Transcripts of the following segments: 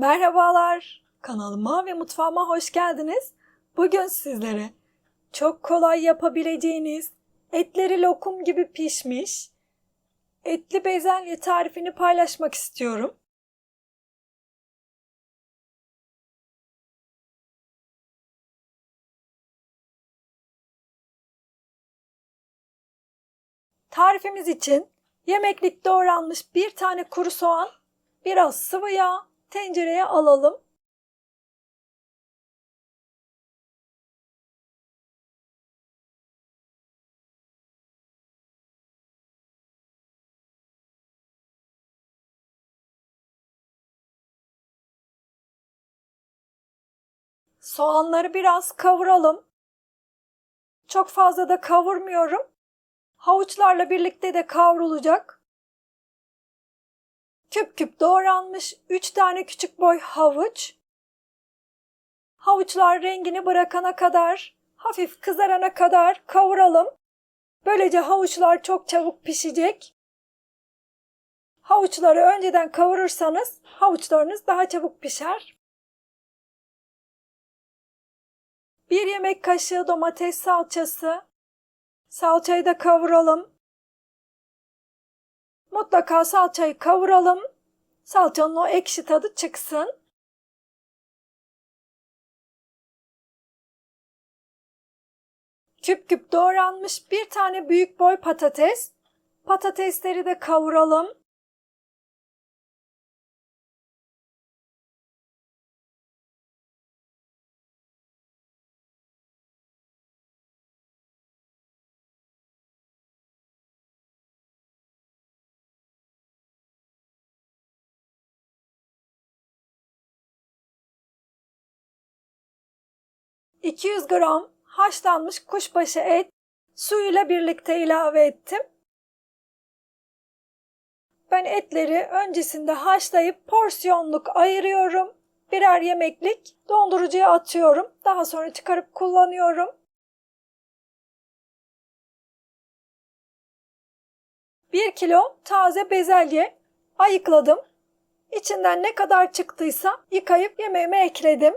Merhabalar, kanalıma ve mutfağıma hoş geldiniz. Bugün sizlere çok kolay yapabileceğiniz etleri lokum gibi pişmiş etli bezelye tarifini paylaşmak istiyorum. Tarifimiz için yemeklik doğranmış bir tane kuru soğan, biraz sıvı yağ tencereye alalım. Soğanları biraz kavuralım. Çok fazla da kavurmuyorum. Havuçlarla birlikte de kavrulacak. Küp küp doğranmış 3 tane küçük boy havuç. Havuçlar rengini bırakana kadar, hafif kızarana kadar kavuralım. Böylece havuçlar çok çabuk pişecek. Havuçları önceden kavurursanız havuçlarınız daha çabuk pişer. Bir yemek kaşığı domates salçası. Salçayı da kavuralım. Mutlaka salçayı kavuralım. Salçanın o ekşi tadı çıksın. Küp küp doğranmış bir tane büyük boy patates. Patatesleri de kavuralım. ...200 gram haşlanmış kuşbaşı et suyuyla birlikte ilave ettim. Ben etleri öncesinde haşlayıp porsiyonluk ayırıyorum. Birer yemeklik dondurucuya atıyorum. Daha sonra çıkarıp kullanıyorum. 1 kilo taze bezelye ayıkladım. İçinden ne kadar çıktıysa yıkayıp yemeğime ekledim.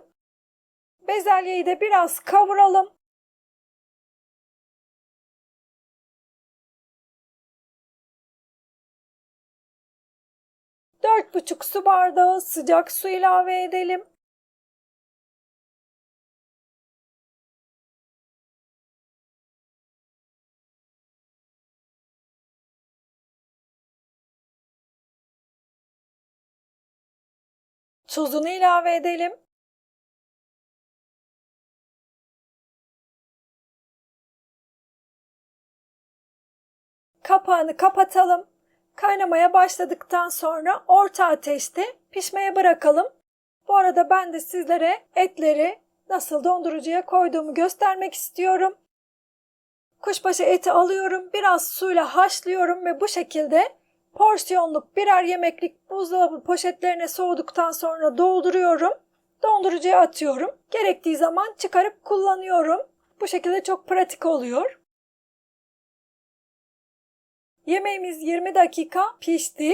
Bezelyeyi de biraz kavuralım. Dört buçuk su bardağı sıcak su ilave edelim. Tuzunu ilave edelim. Kapağını kapatalım. Kaynamaya başladıktan sonra orta ateşte pişmeye bırakalım. Bu arada ben de sizlere etleri nasıl dondurucuya koyduğumu göstermek istiyorum. Kuşbaşı eti alıyorum, biraz suyla haşlıyorum ve bu şekilde porsiyonluk birer yemeklik buzdolabı poşetlerine soğuduktan sonra dolduruyorum. Dondurucuya atıyorum. Gerektiği zaman çıkarıp kullanıyorum. Bu şekilde çok pratik oluyor. Yemeğimiz 20 dakika pişti.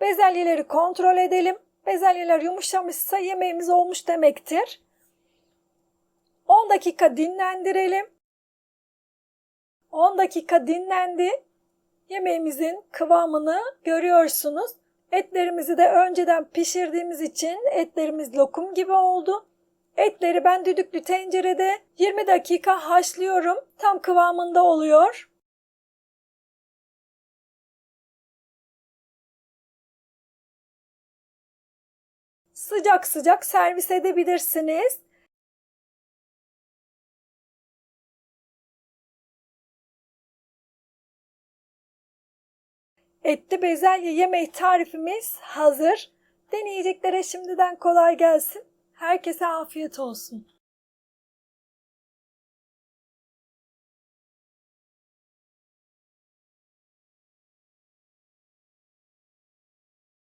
Bezelyeleri kontrol edelim. Bezelyeler yumuşamışsa yemeğimiz olmuş demektir. 10 dakika dinlendirelim. 10 dakika dinlendi. Yemeğimizin kıvamını görüyorsunuz. Etlerimizi de önceden pişirdiğimiz için etlerimiz lokum gibi oldu. Etleri ben düdüklü tencerede 20 dakika haşlıyorum. Tam kıvamında oluyor. Sıcak sıcak servis edebilirsiniz. Etli bezelye yemeği tarifimiz hazır. Deneyeceklere şimdiden kolay gelsin. Herkese afiyet olsun.